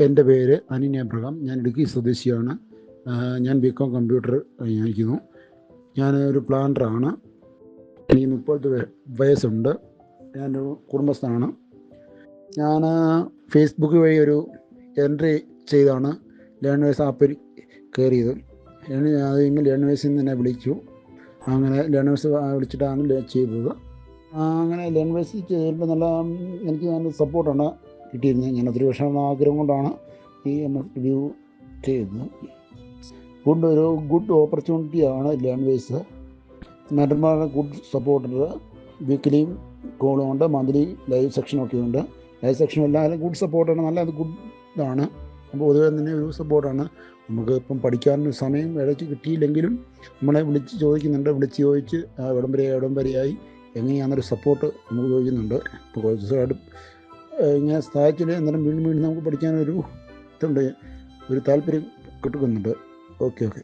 എന്റെ പേര് അനിൻ എബ്രഹാം ഞാൻ ഇടുക്കി സ്വദേശിയാണ്. ഞാൻ ബികോം കമ്പ്യൂട്ടർ കഴിഞ്ഞിരിക്കുന്നു ഞാൻ ഒരു പ്ലാനറാണ് എനിക്ക് മുപ്പത് വയ- വയസ്സുണ്ട്. ഞാനൊരു കുടുംബസ്ഥനാണ്. ഞാൻ ഫേസ്ബുക്ക് വഴി ഒരു എൻട്രി ചെയ്താണ്. ലേണേഴ്സ് ആപ്പിൽ കയറിയത് അത് കഴിഞ്ഞ് ലേണേഴ്സിൽ നിന്ന് എന്നെ വിളിച്ചു. അങ്ങനെ ലേണേഴ്സ് വിളിച്ചിട്ടാണ് ചെയ്തത്. അങ്ങനെ ലേൺവേഴ്സ് ചെയ്യുമ്പോൾ നല്ല എനിക്ക് നല്ല സപ്പോർട്ടാണ് കിട്ടിയിരുന്നത്. ഞാൻ ഒത്തിരി വർഷം ആഗ്രഹം കൊണ്ടാണ് ഈ എസ് ഡബ്ല്യു ചെയ്തത്. ഗുഡ് ഒരു ഗുഡ് ഓപ്പർച്യൂണിറ്റിയാണ് വൈസ് മാറ്റർമാരുടെ ഗുഡ് സപ്പോർട്ടർ വീക്കിലിയും കോളും ഉണ്ട്. മന്ത്ലി ലൈവ് സെക്ഷനൊക്കെ ഉണ്ട്. ലൈവ് സെക്ഷനും എല്ലാവരും ഗുഡ് സപ്പോർട്ടാണ് നല്ല ഗുഡ് ഇതാണ്. അപ്പോൾ പൊതുവെ തന്നെ ഒരു സപ്പോർട്ടാണ് നമുക്ക് ഇപ്പം പഠിക്കാനൊരു സമയം ഇടയ്ക്ക് കിട്ടിയില്ലെങ്കിലും നമ്മളെ വിളിച്ച് ചോദിക്കുന്നുണ്ട്. വിളിച്ച് ചോദിച്ച് എവിടം വരെ എവിടം വരെയായി എങ്ങനെയാണെന്നൊരു സപ്പോർട്ട് നമുക്ക് ചോദിക്കുന്നുണ്ട്. ഇപ്പോൾ കുറച്ച് ഇങ്ങനെ സഹായിച്ചില്ല അന്നേരം വീണ്ടും വീണ്ടും നമുക്ക് പഠിക്കാനൊരു ഇതുണ്ട് ഒരു താല്പര്യം കിട്ടുന്നുണ്ട്. Okay okay.